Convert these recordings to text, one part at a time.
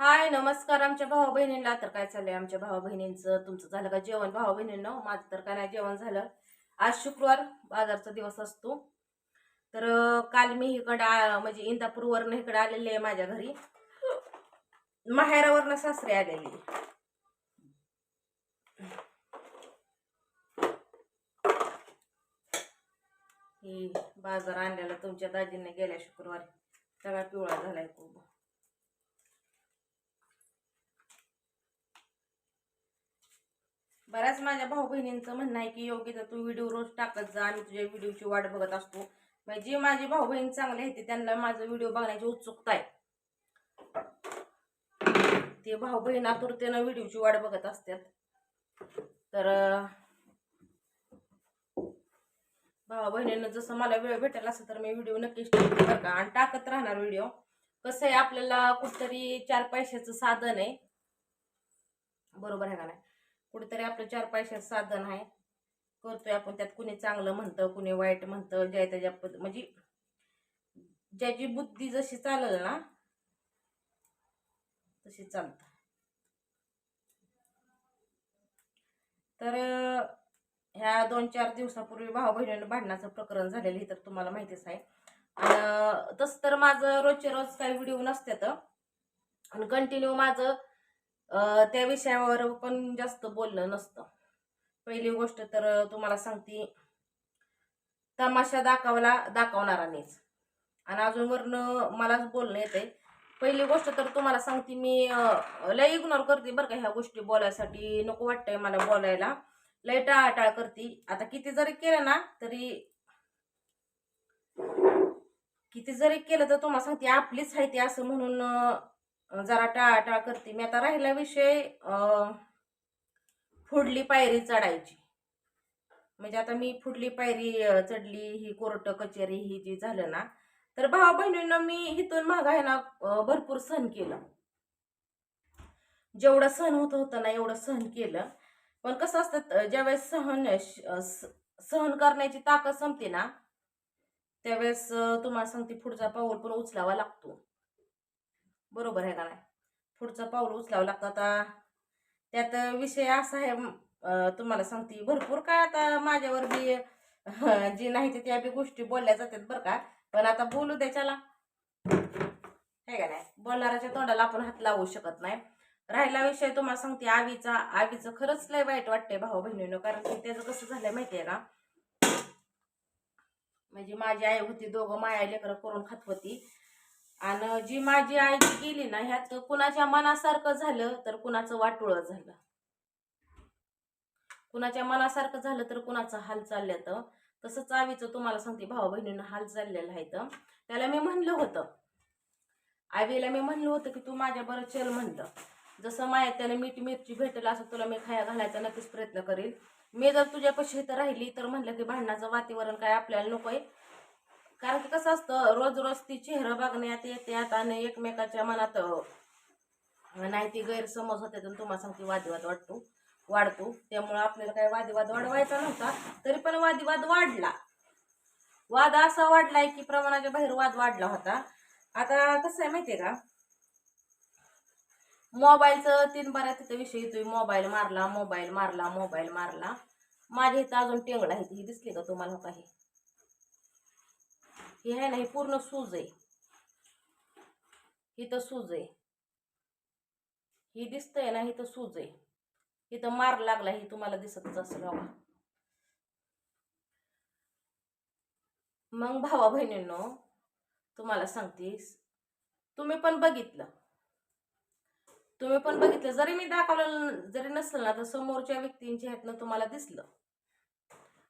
हाय नमस्कार आमच्या भाऊ बहिणींना तर काय चाललंय आमच्या भाऊ बहिणींचं तुमचं झालं का जेवण? भाऊ बहिणींना माझं तर काय नाही जेवण झालं. आज शुक्रवार बाजारचा दिवस असतो. तर काल मी इकडं म्हणजे इंदापूरवरनं इकडे आलेले आहे माझ्या घरी. माहेरावरनं सासरे आलेली. बाजार आणलेला तुमच्या दाजींनी गेल्या शुक्रवारी. सगळा पिवळा झालाय खूप. बऱ्याच माझ्या भाऊ बहिणींचं म्हणणं आहे की योग्य तू व्हिडिओ रोज टाकत जा आणि तुझ्या व्हिडिओची वाट बघत असतो. म्हणजे जे माझे भाऊ बहीण चांगले आहेत त्यांना माझा व्हिडिओ बघण्याची उत्सुकता आहे. ते भाऊ बहीण आतुरतेनं व्हिडिओची वाट बघत असतात. तर भाऊ बहिणीनं जसं मला वेळ भेटेल असं तर मी व्हिडिओ नक्कीच टाकते बरं का. आणि टाकत राहणार व्हिडिओ. कसं आहे आपल्याला कुठतरी चार पैशाचं साधन आहे. बरोबर आहे का नाही? कुठेतरी आपलं चार पैशाचं साधन आहे. करतोय आपण त्यात कुणी चांगलं म्हणतं कुणी वाईट म्हणतं ज्या त्याच्या म्हणजे ज्याची बुद्धी जशी चालेल ना तशी चालतं. तर ह्या दोन चार दिवसापूर्वी भाऊ बहिणीनं भांडणाचं प्रकरण झालेलं हे तर तुम्हाला माहितीच आहे. आणि तसं तर माझं रोजचे रोज काही व्हिडिओ नसतात आणि कंटिन्यू माझं त्या विषयावर पण जास्त बोलणं नसतं. पहिली गोष्ट तर तुम्हाला सांगते. तमाशा दाखवला दाखवणारानेच. आणि अजून वरनं मलाच बोलणं येते पहिली गोष्ट तर तुम्हाला सांगते मी लय इग्नोर करते बरं का ह्या गोष्टी बोलायसाठी. नको वाटतंय मला बोलायला. लय टाळाटाळ करते. आता किती जरी केलं ना तरी किती जरी केलं तर तुम्हाला सांगते आपलीच आहे ती असं म्हणून जरा टाळाटाळ करते. मी आता राहिला विषय अं, फुडली पायरी चढायची. म्हणजे आता मी फुडली पायरी चढली ही कोर्ट कचेरी ही जी झालं ना तर भावा बहिणींना मी इथून माग आहे ना भरपूर सहन केलं. जेवढं सहन होत होतं ना एवढं सहन केलं. पण कसं असतं ज्यावेळेस सहन सहन करण्याची ताकद संपते ना त्यावेळेस तुम्हाला सांगते पुढचा पाऊल पण उचलावा लागतो. बरोबर आहे का नाही? पुढचं पाऊल उचलावं लागतं आता. त्यात विषय असा आहे तुम्हाला सांगते भरपूर काय आता माझ्यावर बी जी नाही ते त्या बी गोष्टी बोलल्या जातात बरं का. पण आता बोलू त्याच्याला हे का नाही? बोलणाऱ्याच्या तोंडाला आपण हात लावू शकत नाही. राहिला विषय तुम्हाला सांगते आवीचा आवीचं खरंच लय वाईट वाटतंय भाऊ बहिणीनं कारण की त्याचं कसं झालंय माहितीये का? म्हणजे माझी आई होती दोघं माया लेकरं करून खात होती. आणि जी माझी आई गेली ना ह्यात कुणाच्या मनासारखं झालं तर कुणाचं वाटोळं झालं. कुणाच्या मनासारखं झालं तर कुणाचं हाल चाललं तर तसंच आवीचं तुम्हाला सांगते भाऊ बहिणीनं हाल चाललेलं आहे. तर त्याला मी म्हणलं होतं. आवीला मी म्हणलं होतं की तू माझ्या बरं चल म्हणलं. जसं माया त्याला मीठ मिरची भेटेल असं तुला मी खाया घालायचा नक्कीच प्रयत्न करेल मी जर तुझ्यापाशी इथं राहिली तर म्हणलं की भांडणाचं वातावरण काय आपल्याला नकोय. कारण की कसं असतं रोज रोज ती चेहरा बघण्यात येत्यात आणि एकमेकाच्या मनात नाही ती गैरसमज होते तर तुम्हाला सांगते वादविवाद वाटतो वाढतो. त्यामुळं आपल्याला काय वादविवाद वाढवायचा नव्हता तरी पण वादविवाद वाढला. वाद असा वाढलाय की प्रमाणाच्या बाहेर वाद वाढला होता. आता कसं आहे माहितीये का? मोबाईलचं तीन बऱ्याच तिथं विषय येतोय. मोबाईल मारला मोबाईल मारला मोबाईल मारला. माझ्या इथं अजून टेंगडा आहे ही दिसली का तुम्हाला काही? ही आहे ना ही पूर्ण सूज आहे. ही तर सूज आहे. ही दिसतंय ना ही तर सूज आहे. इथं मार लागला ही तुम्हाला दिसतच असेल बाबा. मग भावा बहिणींनो तुम्हाला सांगतेस तुम्ही पण बघितलं. तुम्ही पण बघितलं. जरी मी दाखवलं जरी नसलं ना तर समोरच्या व्यक्तींच्या ह्यातनं तुम्हाला दिसलं.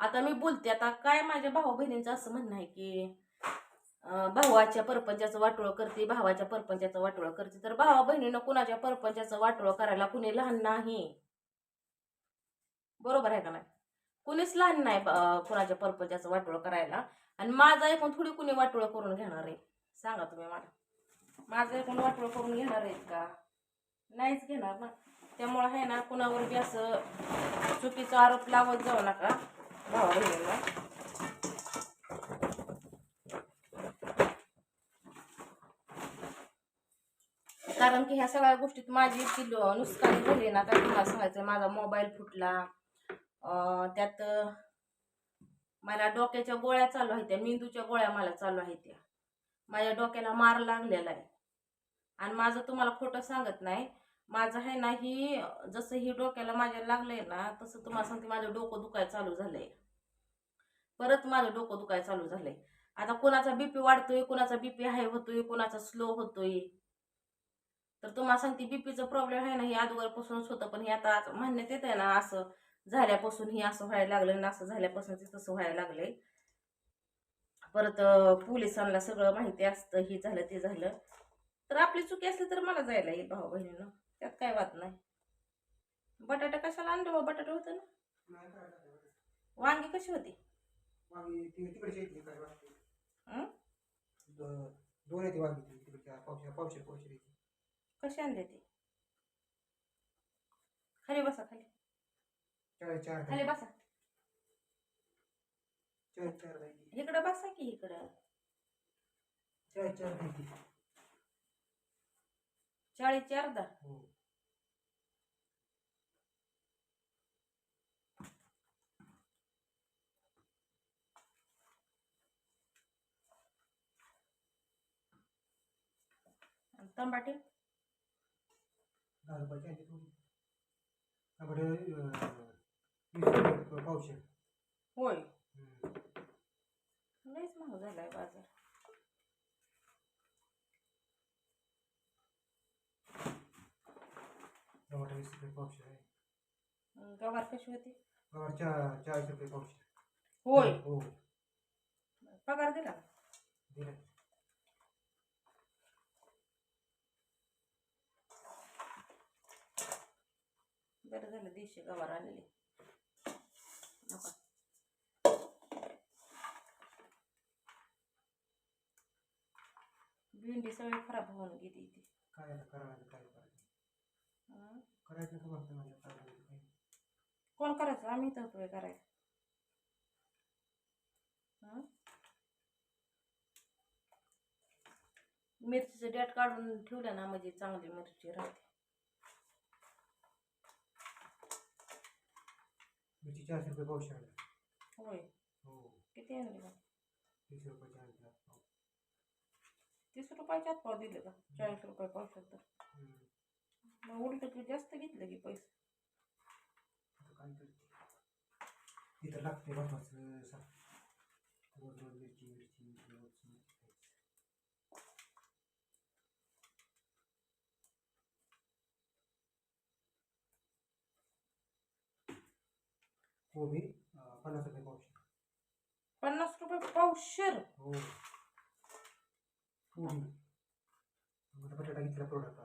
आता मी बोलते आता काय माझ्या भाऊ बहिणींचं असं म्हणणं आहे की भावाच्या परपंचाचं वाटोळं करते भावाच्या परपंचाचं वाटोळं करते. तर भावा बहिणीनं कुणाच्या परपंचाचं वाटोळं करायला कुणी लहान नाही. बरोबर आहे का नाही? कुणीच लहान नाही कुणाच्या परपंचाचं वाटोळं करायला. आणि माझं ऐकून थोडी कुणी वाटोळं करून घेणार आहे? सांगा तुम्ही मला. माझं ऐकून वाटोळं करून घेणार आहेत का? नाहीच घेणार ना. त्यामुळं आहे ना कुणावर बी असं चुकीचा आरोप लावत जाऊ नका. भावा बहिणीला कारण की ह्या सगळ्या गोष्टीत माझी इतकी लो- झाली ना तर तुम्हाला सांगायचं माझा मोबाईल फुटला. त्यात मला डोक्याच्या गोळ्या चालू आहेत त्या मेंदूच्या गोळ्या मला चालू आहेत त्या. माझ्या डोक्याला मार लागलेला आहे. आणि माझं तुम्हाला खोटं सांगत नाही माझं आहे ना ही जसं ही डोक्याला माझ्या लागलंय ना तसं तुम्हाला सांगते माझं डोकं दुखायला चालू झालंय. परत माझं डोकं दुखायला चालू झालंय. आता कोणाचा बीपी वाढतोय कोणाचा बीपी हाय होतोय कोणाचा स्लो होतोय. तर तुम्हाला सांगते बीपीचा प्रॉब्लेम आहे ना हे अगोदरपासूनच होतं पण हे आता म्हणण्यात येत आहे ना असं झाल्यापासून हे असं व्हायला लागलं ना असं झाल्यापासून ते तसं व्हायला लागलंय. परत पोलिसांना सगळं माहिती असतं हे झालं ते झालं. तर आपली चुकी असली तर मला जायला येईल भाऊ बहिणीनं. त्यात काय वाद नाही. बटाटा कशाला आणलं बा बटाटा होतं ना. वांगी कशी होती? दोन येते वांगी कशी आणली ती? खाली बसा खाली. चार चार खाली बसा. चार इकडं बसा की इकडं. चार चार अर्धा हो. तंबाटे? दहा रुपयाची आणली थोडी. त्यामुळे वीस रुपये पावशे होय. हम्म. लईच महाग झालाय बाजार. टमाटर वीस रुपये पावशे आहे. अं, गवार कशी होती? गवार चा- चाळीस रुपये पावशे होय. हो. पगार दिला? दिलं. बरं झालं देशी गवार आलेली. नका. भेंडी सगळी खराब होऊन गेली ती. काय करायचं कोण करायचं? आम्ही तर होतोय करायचं? मिरचीचं डेट काढून ठेवलं ना म्हणजे चांगली मिरची राहते. मिरची चारशे रुपये पावशे आणला होय. हो. किती आणली मग? तीस रुपयाचे आणला तीस रुपयाच्या आत पाव दिले का? चाळीस रुपये पावशात तर हम्म. मग उलट की जास्त घेतलं की पैसे? आता काय करते? इथं लागते महत्वाचं सांग मिरची मिरची मिरची रोज मिरची खायची. कोबी अं, पन्नास रुपये पावशे पन्नास रुपये पावशेर हो. कोबी बटाटा घेतला प्रोडक्ट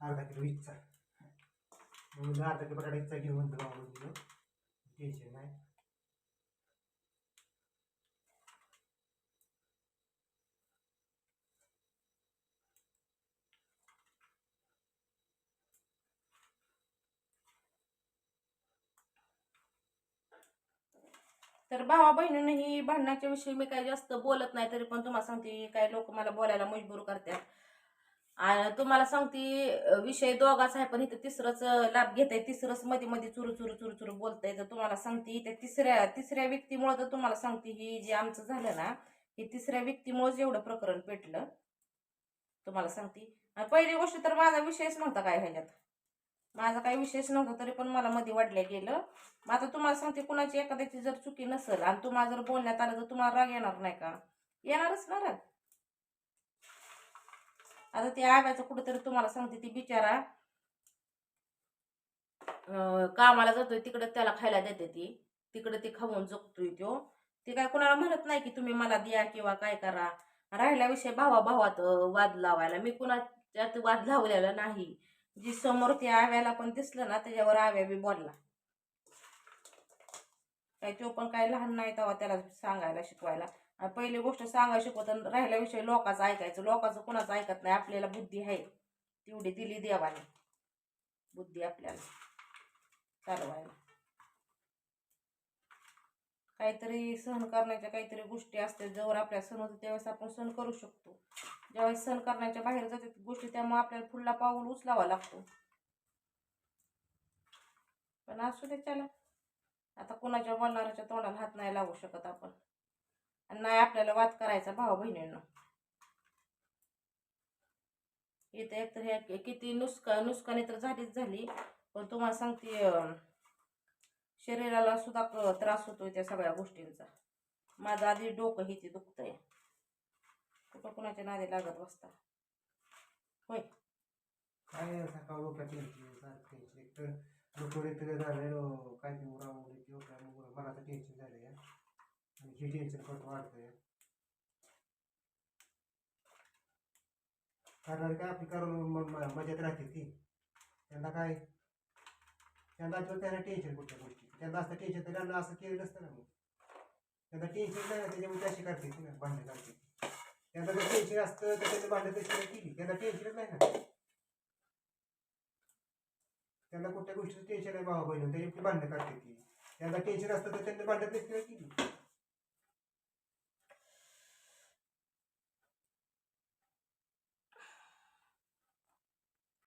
अर्धा किलो वीसचा मग अर्धा किलो बटाटा वीसचा घेऊन दिलं टेन्शन नाही. तर भावा बहिणींनी भांडणाच्या विषयी मी काही जास्त बोलत नाही तरी पण तुम्हाला सांगते काही लोक मला बोलायला मजबूर करतात. आणि तुम्हाला सांगते विषय दोघाच आहे पण इथं तिसरंच लाभ घेत आहे तिसरंच मध्ये मध्ये चुरू चुरू चुरू चुरू बोलताय. तर तुम्हाला सांगते त्या तिसऱ्या तिसऱ्या व्यक्तीमुळे तर तुम्हाला सांगते ही जे आमचं झालं ना हे तिसऱ्या व्यक्तीमुळेच एवढं प्रकरण पेटलं. तुम्हाला सांगते. आणि पहिली गोष्ट तर माझा विषयच नव्हता काय ह्याच्यात. माझा काही विशेष नव्हता तरी पण मला मध्ये वाढल्या गेलं. मग आता तुम्हाला सांगते कुणाची एखाद्याची जर चुकी नसेल आणि तुम्हाला जर बोलण्यात आलं तर तुम्हाला राग येणार नाही का? येणारच ना राग. आता ते आव्याचं कुठंतरी तुम्हाला सांगते ती बिचारा कामाला जातोय तिकडे त्याला खायला देते ती. तिकडे ती खाऊन जगतोय तो. ते काय कुणाला म्हणत नाही की तुम्ही मला द्या किंवा काय करा. राहिला विषय भावा भावात वाद लावायला. मी कुणाच्यात वाद लावलेला नाही. जी समोर त्या आव्याला पण दिसलं ना त्याच्यावर आव्या बी बोलला. काय तो पण काय लहान नाही तेव्हा त्याला सांगायला शिकवायला. आणि पहिली गोष्ट सांगायला शिकवत राहिला विषय लोकांचं ऐकायचं. लोकांचं कुणाचं ऐकत नाही आपल्याला बुद्धी आहे. तेवढी दिली देवाने. बुद्धी आपल्याला. चालवायला. काहीतरी सहन करण्याच्या काहीतरी गोष्टी असतात. जवळ आपल्या सण होतो त्यावेळेस आपण सण करू शकतो. ज्यावेळेस सण करण्याच्या बाहेर जातात गोष्टी त्यामुळे आपल्याला पुढला पाऊल उचलावा लागतो. पण असू दे चला. आता कोणाच्या बोलणाऱ्याच्या तोंडाला हात नाही लागू शकत आपण. आणि नाही आपल्याला वाद करायचा भाऊ बहिणींना. इथे एकतर तर ह्या किती नुसका नुकसानी तर झालीच झाली. पण तुम्हाला सांगते शरीराला सुद्धा क- त्रास होतोय त्या सगळ्या गोष्टींचा. माझं आधी डोकं हिची दुखतंय. कुठं कुणाच्या नादी लागत बसता? होय. काय सकाळ डोक्यात टेन्शन सारखं टेन्शन तर डोकं तरी झालं हो, काय ते उरा उडी किंवा काय मग मला तर टेन्शन झालं या आणि हे टेन्शन कसं वाढतंय. कारण काय आपली करून म- मजेत राहते ती. त्यांना काय? त्यांना तर त्यांना टेन्शन कुठल्या गोष्टी त्यांना असं टेन्शन तर त्यांना असं केलं नसतं ना मग. त्यांना टेन्शन नाही त्याच्यामुळे त्याशी करते ना भांडण करते त्यांना जर टेन्शन असतं तर त्यांनी भांडण तशी नाही केली. त्यांना टेन्शनच नाही ना. त्यांना कुठल्या गोष्टीचं टेन्शन आहे भावा बहिणी त्याची भांडणं करते ती. त्यांना टेन्शन असतं तर त्यांनी भांडण नसती ना केली.